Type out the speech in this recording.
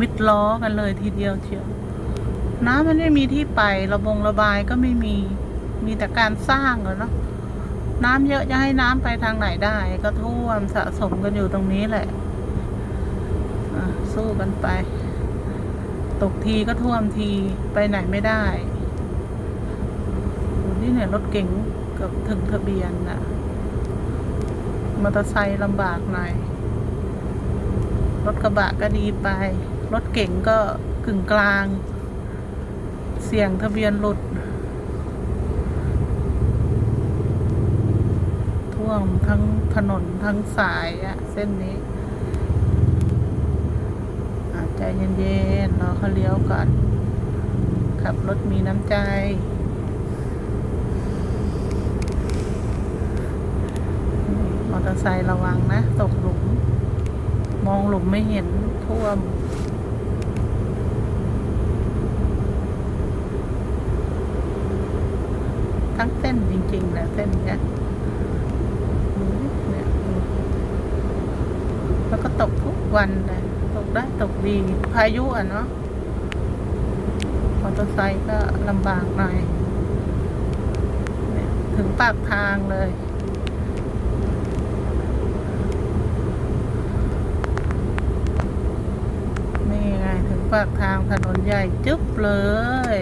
มิดล้อกันเลยทีเดียวเชียวน้ำมันไม่มีที่ไประบงระบายก็ไม่มี มีแต่การสร้างอเนาะน้ำเยอะจะให้น้ำไปทางไหนได้ ก็ท่วมสะสมกันอยู่ตรงนี้แหละอะสู้กันไป ตกทีก็ท่วมทีไปไหนไม่ได้โอ้นี่เนี่ยรถเก๋งเกือบถึงทะเบียนนะมอเตอร์ไซค์ลำบากหน่อย รถกระบะก็ดีไป รถเก๋งก็กึ่งกลาง เสี่ยงทะเบียนหลุด ท่วมทั้งถนนทั้งสายอะเส้นนี้ใจเย็นๆรอเขาเลี้ยวก่อน ขับรถมีน้ำใจมอเตอร์ไซค์ระวังนะ ตกหลุม มองหลุมไม่เห็นท่วม ทั้งเส้นจริงๆแหละเส้นเนี้ยแล้วก็ตกทุกวันเลยตกได้ตกดี พายุอะเนาะมอเตอร์ไซค์ก็ลำบากหน่อยเนี่ยถึงปากทางเลย นี่ไง ถึงปากทางถนนใหญ่จึ๊บเลย